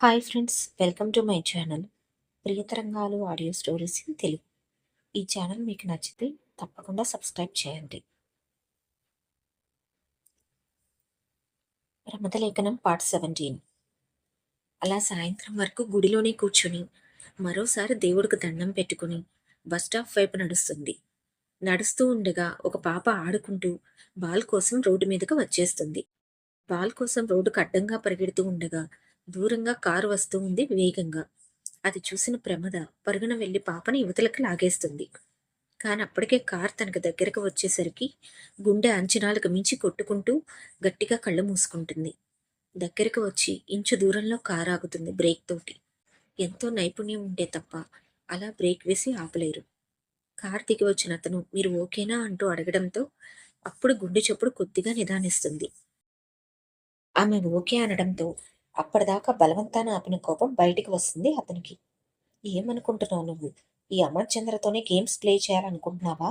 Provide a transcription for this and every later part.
Hi friends welcome to my channel Priyatarangalu audio stories in Telugu ఈ channel మీకు నచ్చితే తప్పకుండా సబ్స్క్రైబ్ చేయండి. ప్రమదలేఖనం పార్ట్ సెవెంటీన్ అలా సాయంత్రం వరకు గుడిలోనే కూర్చుని మరోసారి దేవుడికి దండం పెట్టుకుని బస్ స్టాప్ వైపు నడుస్తుంది. నడుస్తూ ఉండగా ఒక పాప ఆడుకుంటూ బాల్ కోసం రోడ్డు మీదకు వచ్చేస్తుంది. బాల్ కోసం రోడ్డుకు అడ్డంగా పరిగెడుతూ ఉండగా దూరంగా కారు వస్తూ ఉంది వేగంగా. అది చూసిన ప్రమద పరుగున వెళ్ళి పాపని యువతలకు లాగేస్తుంది. కాని అప్పటికే కార్ తనకు దగ్గరకు వచ్చేసరికి గుండె అంచనాలకు మించి కొట్టుకుంటూ గట్టిగా కళ్ళు మూసుకుంటుంది. దగ్గరకు వచ్చి ఇంచు దూరంలో కారు ఆగుతుంది బ్రేక్ తోటి. ఎంతో నైపుణ్యం ఉంటే తప్ప అలా బ్రేక్ వేసి ఆపలేరు. కార్ దిగి వచ్చిన అతను మీరు ఓకేనా అంటూ అడగడంతో అప్పుడు గుండె చప్పుడు కొద్దిగా నిదానిస్తుంది. ఆమె ఓకే అనడంతో అప్పటిదాకా బలవంతాన ఆపిన కోపం బయటికి వస్తుంది అతనికి. ఏమనుకుంటున్నావు నువ్వు? ఈ అమన్ చంద్రతోనే గేమ్స్ ప్లే చేయాలనుకుంటున్నావా?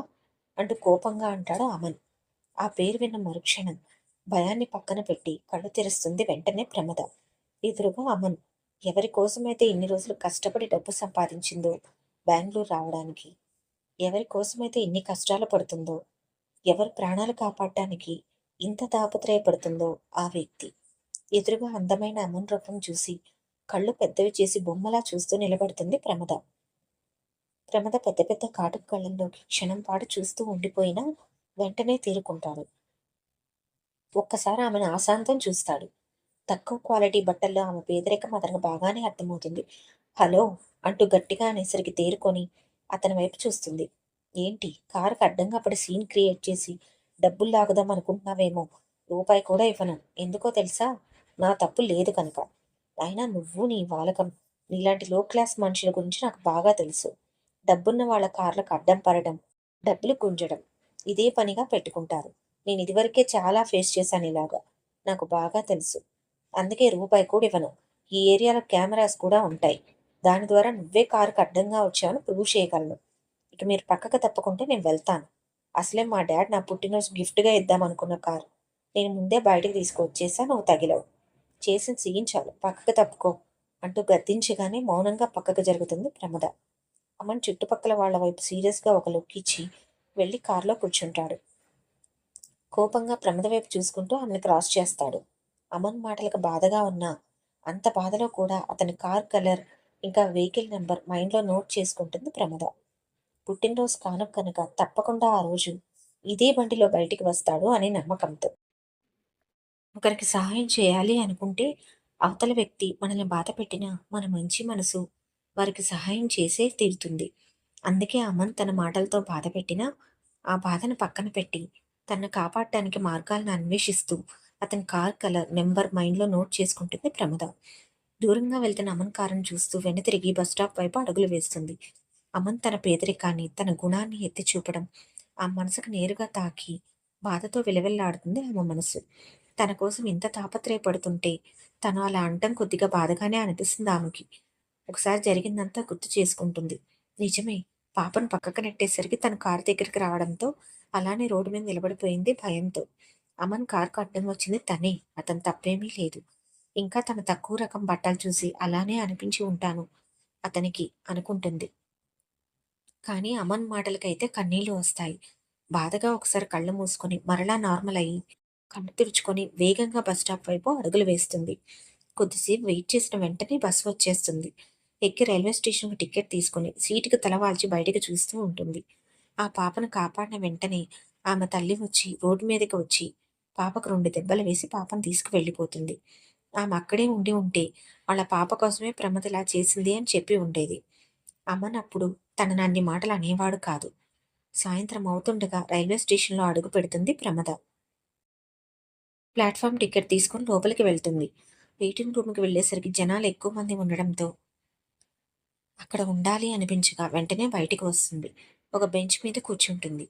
అంటూ కోపంగా అంటాడు అమన్. ఆ పేరు విన్న మరుక్షణం భయాన్ని పక్కన పెట్టి కళ్ళు తెరుస్తుంది వెంటనే ప్రమద. ఎదురుగా అమన్ ఎవరి కోసమైతే ఇన్ని రోజులు కష్టపడి డబ్బు సంపాదించిందో బెంగళూరు రావడానికి ఎవరి కోసమైతే ఇన్ని కష్టాలు పడుతుందో ఎవరి ప్రాణాలు కాపాడటానికి ఇంత తాపత్రయపడుతుందో ఆ వ్యక్తి. ఎదురుగా అందమైన అమన్ రూపం చూసి కళ్ళు పెద్దవి చేసి బొమ్మలా చూస్తూ నిలబడుతుంది ప్రమద. ప్రమద పెద్ద పెద్ద కాటుక కళ్ళల్లోకి క్షణం పాటు చూస్తూ ఉండిపోయినా వెంటనే తీరుకుంటాడు. ఒక్కసారి ఆమెను ఆశాంతం చూస్తాడు. తక్కువ క్వాలిటీ బట్టల్లో ఆమె పేదరికం అతనికి బాగానే అర్థమవుతుంది. హలో అంటూ గట్టిగా అనేసరికి తేరుకొని అతని వైపు చూస్తుంది. ఏంటి? కారుకు అడ్డంగా పడి సీన్ క్రియేట్ చేసి డబ్బులు లాగుదాం అనుకుంటున్నావేమో? రూపాయి కూడా ఇవ్వను. ఎందుకో తెలుసా? నా తప్పు లేదు కనుక. అయినా నువ్వు నీ వాలకం నీలాంటి లో క్లాస్ మనుషుల గురించి నాకు బాగా తెలుసు. డబ్బున్న వాళ్ళ కార్లకు అడ్డం పడడం డబ్బులు గుంజడం ఇదే పనిగా పెట్టుకుంటారు. నేను ఇదివరకే చాలా ఫేస్ చేశాను ఇలాగా. నాకు బాగా తెలుసు. అందుకే రూపాయి కూడా ఇవ్వను. ఈ ఏరియాలో కెమెరాస్ కూడా ఉంటాయి. దాని ద్వారా నువ్వే కారుకు అడ్డంగా వచ్చావని ప్రూవ్ చేయగలను. ఇక మీరు పక్కకు తప్పకుంటే నేను వెళ్తాను. అసలే మా డాడ్ నా పుట్టినరోజు గిఫ్ట్గా ఇద్దామనుకున్న కారు. నేను ముందే బయటకు తీసుకువచ్చేసా నువ్వు తగిలవు. చేసి సీన్ పక్కకు తప్పుకో అంటూ గద్దించగానే మౌనంగా పక్కకు జరుగుతుంది ప్రమద. అమన్ చుట్టుపక్కల వాళ్ళ వైపు సీరియస్గా ఒక లుక్ ఇచ్చి వెళ్ళి కారులో కూర్చుంటాడు. కోపంగా ప్రమద వైపు చూసుకుంటూ ఆమెను క్రాస్ చేస్తాడు. అమన్ మాటలకు బాధగా ఉన్నా అంత బాధలో కూడా అతని కార్ కలర్ ఇంకా వెహికల్ నెంబర్ మైండ్లో నోట్ చేసుకుంటుంది ప్రమద. పుట్టినరోజు కానుక కనుక తప్పకుండా ఆ రోజు ఇదే బండిలో బయటికి వస్తాడు అనే నమ్మకంతో. ఒకరికి సహాయం చేయాలి అనుకుంటే అవతల వ్యక్తి మనల్ని బాధ పెట్టినా మన మంచి మనసు వారికి సహాయం చేసే తీరుతుంది. అందుకే అమన్ తన మాటలతో బాధ పెట్టినా ఆ బాధను పక్కన పెట్టి తనను కాపాడటానికి మార్గాలను అన్వేషిస్తూ అతని కార్ కలర్ నెంబర్ మైండ్లో నోట్ చేసుకుంటుంది ప్రమద. దూరంగా వెళ్తున్న అమన్ కారును చూస్తూ వెను తిరిగి బస్ స్టాప్ వైపు అడుగులు వేస్తుంది. అమన్ తన పేదరికాన్ని తన గుణాన్ని ఎత్తి చూపడం ఆ మనసుకు నేరుగా తాకి బాధతో విలవెల్లాడుతుంది ఆమె మనసు. తన కోసం ఇంత తాపత్రయపడుతుంటే తను అలా అంటం కొద్దిగా బాధగానే అనిపిస్తుంది ఆమెకి. ఒకసారి జరిగిందంతా గుర్తు చేసుకుంటుంది. నిజమే పాపను పక్కకు నెట్టేసరికి తన కారు దగ్గరికి రావడంతో అలానే రోడ్డు మీద నిలబడిపోయింది భయంతో. అమన్ కారుకు అడ్డం వచ్చింది తనే అతను తప్పేమీ లేదు. ఇంకా తన తక్కువ రకం బట్టలు చూసి అలానే అనిపించి ఉంటాను అతనికి అనుకుంటుంది. కానీ అమన్ మాటలకైతే కన్నీళ్ళు వస్తాయి. బాధగా ఒకసారి కళ్ళు మూసుకొని మరలా నార్మల్ అయ్యి కళ్ళు తెరుచుకొని వేగంగా బస్ స్టాప్ వైపు అడుగులు వేస్తుంది. కొద్దిసేపు వెయిట్ చేసిన వెంటనే బస్సు వచ్చేస్తుంది. ఎక్కి రైల్వే స్టేషన్కి టికెట్ తీసుకుని సీటుకి తలవాల్చి బయటకు చూస్తూ ఉంటుంది. ఆ పాపను కాపాడిన వెంటనే ఆమె తల్లి వచ్చి రోడ్డు మీదకి వచ్చి పాపకు రెండు దెబ్బలు వేసి పాపను తీసుకువెళ్ళిపోతుంది. ఆమె అక్కడే ఉండి ఉంటే వాళ్ళ పాప కోసమే ప్రమదలా చేసింది అని చెప్పి ఉండేది. అమ్మనప్పుడు తనని అన్ని మాటలు అనేవాడు కాదు. సాయంత్రం అవుతుండగా రైల్వే స్టేషన్లో అడుగు పెడుతుంది ప్రమద. ప్లాట్ఫామ్ టికెట్ తీసుకొని లోపలికి వెళ్తుంది. వెయిటింగ్ రూమ్కి వెళ్ళేసరికి జనాలు ఎక్కువ మంది ఉండడంతో అక్కడ ఉండాలి అనిపించగా వెంటనే బయటికి వస్తుంది. ఒక బెంచ్ మీద కూర్చుంటుంది.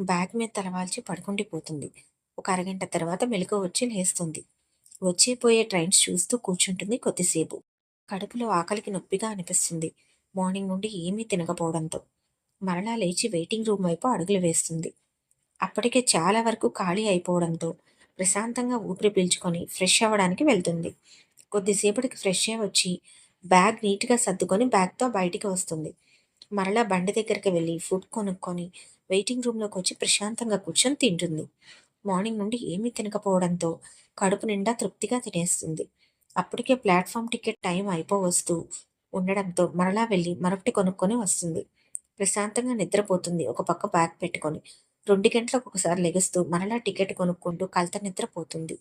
బ్యాగ్ మీద తలవాల్చి పడుకుండిపోతుంది ఒక అరగంట తర్వాత మెలకు వచ్చి లేస్తుంది. వచ్చేపోయే ట్రైన్స్ చూస్తూ కూర్చుంటుంది కొద్దిసేపు. కడుపులో ఆకలికి నొప్పిగా అనిపిస్తుంది. మార్నింగ్ నుండి ఏమీ తినకపోవడంతో మరలా లేచి వెయిటింగ్ రూమ్ వైపు అడుగులు వేస్తుంది. అప్పటికే చాలా వరకు ఖాళీ అయిపోవడంతో ప్రశాంతంగా ఊపిరి పీల్చుకొని ఫ్రెష్ అవ్వడానికి వెళ్తుంది కొద్దిసేపటికి ఫ్రెష్ అయ్యి వచ్చి బ్యాగ్ నీట్‌గా సర్దుకొని బ్యాగ్‌తో బయటికి వస్తుంది. మరలా బండి దగ్గరికి వెళ్ళి ఫుడ్ కొనుక్కొని వెయిటింగ్ రూమ్లోకి వచ్చి ప్రశాంతంగా కూర్చొని తింటుంది. మార్నింగ్ నుండి ఏమీ తినకపోవడంతో కడుపు నిండా తృప్తిగా తినేస్తుంది. అప్పటికే ప్లాట్ఫామ్ టికెట్ టైం అయిపోవస్తూ ఉండడంతో మరలా వెళ్ళి మరొకటి కొనుక్కొని వస్తుంది. ప్రశాంతంగా నిద్రపోతుంది ఒక పక్క బ్యాగ్ పెట్టుకొని. రెండు గంటలకు ఒకసారి లెగుస్తూ మరలా టికెట్ కొనుక్కుంటూ కలత నిద్రపోతుంది.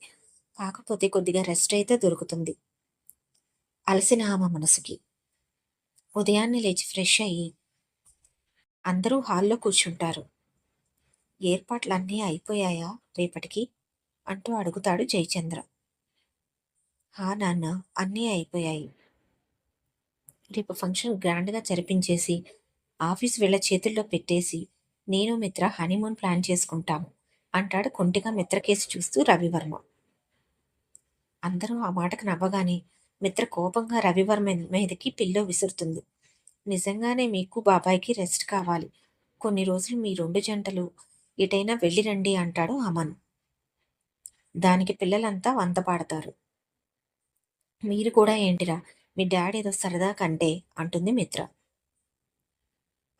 కాకపోతే కొద్దిగా రెస్ట్ అయితే దొరుకుతుంది. అలసిన ఆమె మనసుకి. ఉదయాన్నే లేచి ఫ్రెష్ అయ్యి అందరూ హాల్‌లో కూర్చుంటారు. ఏర్పాట్లన్నీ అయిపోయాయా రేపటికి? అంటూ అడుగుతాడు జయచంద్ర. హా! నాన్న అన్నీ అయిపోయాయి. రేపు ఫంక్షన్ గ్రాండ్‌గా జరిపించేసి, ఆఫీస్ వీళ్ళ చేతుల్లో పెట్టేసి, నేను మిత్ర హనీమూన్ ప్లాన్ చేసుకుంటాము అంటాడు కొంటెగా మిత్రకేసి చూస్తూ రవివర్మ. అందరూ ఆ మాటకు నవ్వగానే మిత్ర కోపంగా రవివర్మ మీదకి పిల్లో విసురుతుంది. నిజంగానే మీకు బాబాయికి రెస్ట్ కావాలి. కొన్ని రోజులు మీ రెండు జంటలు ఎటైనా వెళ్ళిరండి అంటాడు అమన్. దానికి పిల్లలంతా వంత పాడతారు మీరు కూడా ఏంటిరా మీ డాడీ ఏదో సరదా కంటే అంటుంది మిత్ర.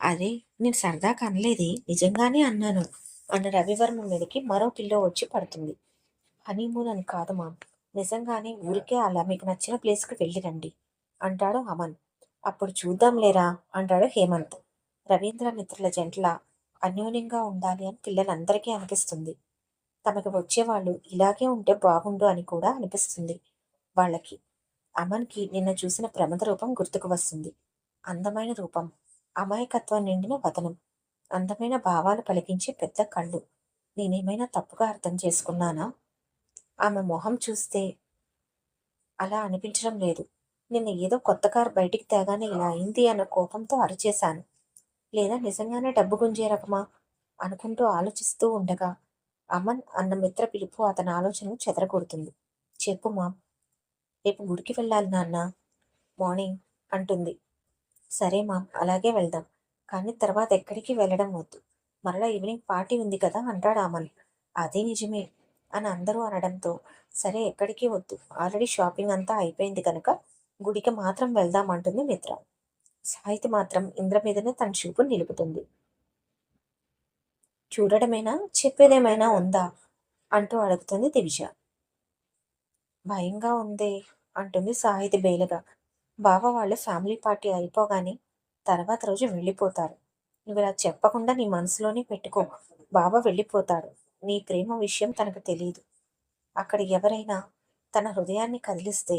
అదే నేను సరదా కనలేదే నిజంగానే అన్నాను అన్న రవివర్మ మీదకి మరో పిల్లో వచ్చి పడుతుంది. హనీమూన్ అని కాదు మామ్ నిజంగానే ఊరికే అలా మీకు నచ్చిన ప్లేస్కి వెళ్ళిరండి అంటాడు అమన్. అప్పుడు చూద్దాం లేరా అంటాడు హేమంత్. రవీంద్ర మిత్రుల జంటల అన్యోన్యంగా ఉండాలి అని పిల్లలందరికీ అనిపిస్తుంది. తమకు వచ్చేవాళ్ళు ఇలాగే ఉంటే బాగుండు అని కూడా అనిపిస్తుంది వాళ్ళకి. అమన్‌కి నిన్న చూసిన ప్రమద రూపం గుర్తుకు వస్తుంది. అందమైన రూపం, అమాయకత్వం నిండిన వదనం, అందమైన భావాలు పలికించే పెద్ద కళ్ళు. నేనేమైనా తప్పుగా అర్థం చేసుకున్నానా? ఆమె మొహం చూస్తే అలా అనిపించడం లేదు. నిన్న ఏదో కొత్త కారు బయటికి తేగానే ఇలా అయింది అన్న కోపంతో అరిచేశాను. లేదా నిజంగానే డబ్బు గుంజే రకమా? అనుకుంటూ ఆలోచిస్తూ ఉండగా అమన్ అన్న మిత్ర పిలుపు అతని ఆలోచనను చెదరగొడుతుంది. చెప్పు మామ్. రేపు గుడికి వెళ్ళాలి నాన్న మార్నింగ్ అంటుంది. సరే మామ్ అలాగే వెళ్దాం. కానీ తర్వాత ఎక్కడికి వెళ్ళడం వద్దు. మరలా ఈవినింగ్ పార్టీ ఉంది కదా అంటాడు అమల్ అదే నిజమే అని అందరూ అనడంతో సరే ఎక్కడికి వద్దు. ఆల్రెడీ షాపింగ్ అంతా అయిపోయింది కనుక గుడికి మాత్రం వెళ్దాం అంటుంది మిత్ర. సాహితి మాత్రం ఇంద్ర మీదనే తన చూపు నిలుపుతుంది. చూడడమేనా చెప్పేదేమైనా ఉందా? అంటూ అడుగుతుంది దివిజ. భయంగా ఉందే అంటుంది సాహితి బేలగా. బావ వాళ్ళు ఫ్యామిలీ పార్టీ అయిపోగానే తర్వాత రోజు వెళ్ళిపోతారు. నువ్వు ఇలా చెప్పకుండా నీ మనసులోనే పెట్టుకో. బావ వెళ్ళిపోతాడు. నీ ప్రేమ విషయం తనకు తెలియదు అక్కడ ఎవరైనా తన హృదయాన్ని కదిలిస్తే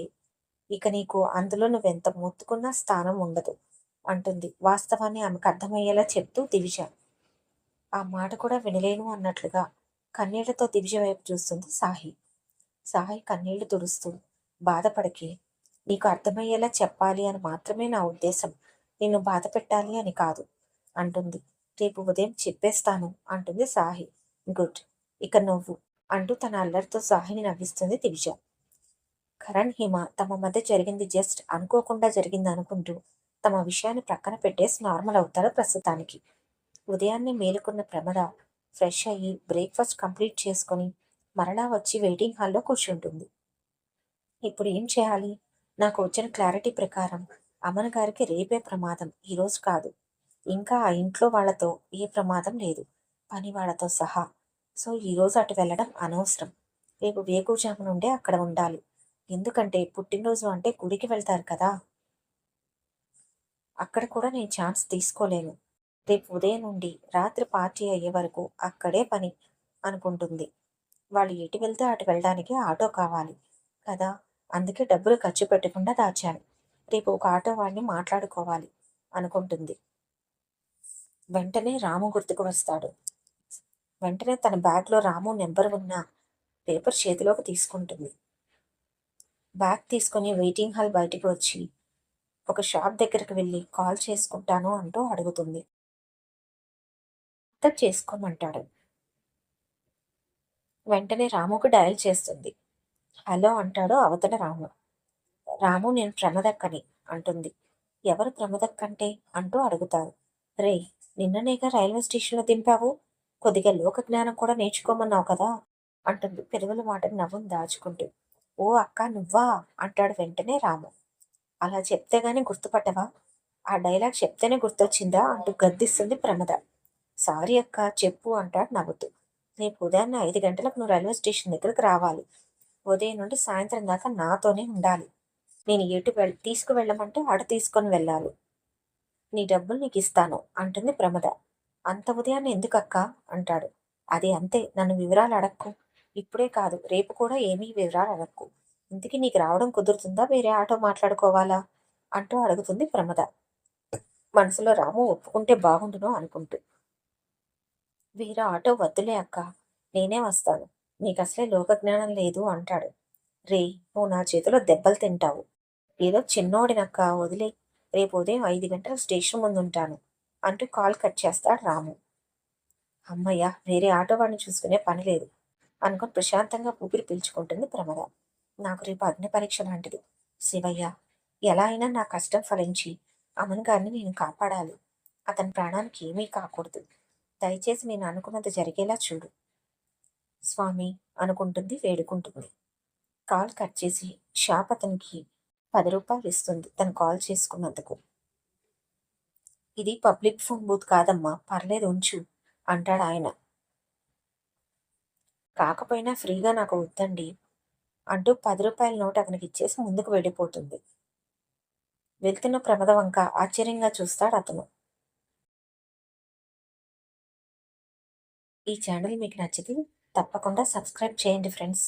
ఇక నీకు అందులో నువ్వెంత మొత్తుకున్నా స్థానం ఉండదు అంటుంది వాస్తవాన్ని ఆమెకు అర్థమయ్యేలా చెప్తూ దివిజ. ఆ మాట కూడా వినలేను అన్నట్లుగా కన్నీళ్ళతో దివిజ వైపు చూస్తుంది సాహి. సాహి కన్నీళ్ళు తుడుస్తూ బాధపడకే. నీకు అర్థమయ్యేలా చెప్పాలి అని మాత్రమే నా ఉద్దేశం. నిన్ను బాధ పెట్టాలి అని కాదు అంటుంది. రేపు ఉదయం చెప్పేస్తాను అంటుంది సాహి. గుడ్. ఇక నువ్వు అంటూ తన అల్లరితో సాహిని నవ్విస్తుంది దివిజ. కరణ్, హిమ తమ మధ్య జరిగింది జస్ట్ అనుకోకుండా జరిగింది అనుకుంటూ తమ విషయాన్ని ప్రక్కన పెట్టేసి నార్మల్ అవుతారు ప్రస్తుతానికి. ఉదయాన్నే మేలుకున్న ప్రమద ఫ్రెష్ అయ్యి బ్రేక్ఫాస్ట్ కంప్లీట్ చేసుకొని మరలా వచ్చి వెయిటింగ్ హాల్లో కూర్చుంటుంది. ఇప్పుడు ఏం చేయాలి? నాకు వచ్చిన క్లారిటీ ప్రకారం అమన్ గారికి రేపే ప్రమాదం ఈరోజు కాదు. ఇంకా ఆ ఇంట్లో వాళ్ళతో ఏ ప్రమాదం లేదు. పని వాళ్ళతో సహా. సో ఈరోజు అటు వెళ్ళడం అనవసరం. రేపు వేకుజాము నుండే అక్కడ ఉండాలి. ఎందుకంటే పుట్టినరోజు అంటే గుడికి వెళ్తారు కదా! అక్కడ కూడా నేను ఛాన్స్ తీసుకోలేను. రేపు ఉదయం నుండి రాత్రి పార్టీ అయ్యే వరకు అక్కడే పని అనుకుంటుంది. వాళ్ళు ఎటు వెళ్తే అటు వెళ్ళడానికి ఆటో కావాలి కదా! అందుకే డబ్బులు ఖర్చు పెట్టకుండా దాచాను. రేపు ఒక ఆటో వాడిని మాట్లాడుకోవాలి అనుకుంటుంది. వెంటనే రాము గుర్తుకు వస్తాడు. వెంటనే తన బ్యాగ్‌లో రాము నెంబర్ ఉన్న పేపర్ చేతిలోకి తీసుకుంటుంది. బ్యాగ్ తీసుకొని వెయిటింగ్ హాల్ బయటికి వచ్చి ఒక షాప్ దగ్గరికి వెళ్ళి కాల్ చేసుకుంటాను అంటూ అడుగుతుంది. అర్థం చేసుకోమంటాడు. వెంటనే రాముకు డయల్ చేస్తుంది. హలో అంటాడు అవతల రాము. రాము నేను ప్రమదక్కని అంటుంది. ఎవరు ప్రమదక్కంటే అంటూ అడుగుతారు. రేయ్ నిన్ననేగా రైల్వే స్టేషన్లో దింపావు. కొద్దిగా లోక జ్ఞానం కూడా నేర్చుకోమన్నావు కదా అంటుంది పెదవుల మాటకు నవ్వును దాచుకుంటూ. ఓ అక్క నువ్వా అంటాడు వెంటనే రాము అలా చెప్తే గానీ గుర్తుపట్టవా ఆ డైలాగ్ చెప్తేనే గుర్తొచ్చిందా అంటూ గద్దిస్తుంది ప్రమద సారీ అక్క చెప్పు అంటాడు నవ్వుతూ రేపు ఉదయాన్నే ఐదు గంటలకు నువ్వు రైల్వే స్టేషన్ దగ్గరకు రావాలి ఉదయం నుండి సాయంత్రం దాకా నాతోనే ఉండాలి. నేను ఎటు వెళ్ తీసుకువెళ్ళమంటే అటు తీసుకొని వెళ్ళాలి. నీ డబ్బులు నీకు ఇస్తాను అంటుంది ప్రమద. అంత ఉదయాన్నే ఎందుకక్క? అంటాడు. అది అంతే నన్ను వివరాలు అడక్కు. ఇప్పుడే కాదు రేపు కూడా ఏమీ వివరాలు అడక్కు. ఇంతకీ నీకు రావడం కుదురుతుందా? వేరే ఆటో మాట్లాడుకోవాలా? అంటూ అడుగుతుంది ప్రమద. మనసులో రాము ఒప్పుకుంటే బాగుండును అనుకుంటూ. వేరే ఆటో వద్దులే అక్క నేనే వస్తాను. నీకు అసలే లోకజ్ఞానం లేదు అంటాడు. రే నువ్వు నా చేతిలో దెబ్బలు తింటావు. ఏదో చిన్నోడినక్క వదిలే. రేపు ఉదయం ఐదు గంటల స్టేషన్ ముందు ఉంటాను అంటూ కాల్ కట్ చేస్తాడు రాము. అమ్మయ్య వేరే ఆటో వాడిని చూసుకునే పని లేదు అనుకుని ప్రశాంతంగా ఊపిరి పీల్చుకుంటుంది ప్రమద నాకు రేపు అగ్ని పరీక్ష లాంటిది. శివయ్య ఎలా అయినా నా కష్టం ఫలించి అమన్ గారిని నేను కాపాడాలి. అతని ప్రాణానికి ఏమీ కాకూడదు. దయచేసి నేను అనుకున్నది జరిగేలా చూడు. స్వామి అనుకుంటుంది వేడుకుంటుంది. కాల్ కట్ చేసి షాప్ అతనికి పది రూపాయలు ఇస్తుంది. తను కాల్ చేసుకున్నందుకు. ఇది పబ్లిక్ ఫోన్ బూత్ కాదమ్మా పర్లేదు ఉంచు అంటాడు ఆయన. కాకపోయినా ఫ్రీగా నాకు వద్దండి అంటూ పది రూపాయల నోట్ అతనికి ఇచ్చేసి ముందుకు వెళ్ళిపోతుంది. వెళ్తున్న ప్రమద వంక ఆశ్చర్యంగా చూస్తాడు అతను. ఈ ఛానల్ మీకు నచ్చితే తప్పకుండా సబ్స్క్రైబ్ చేయండి ఫ్రెండ్స్.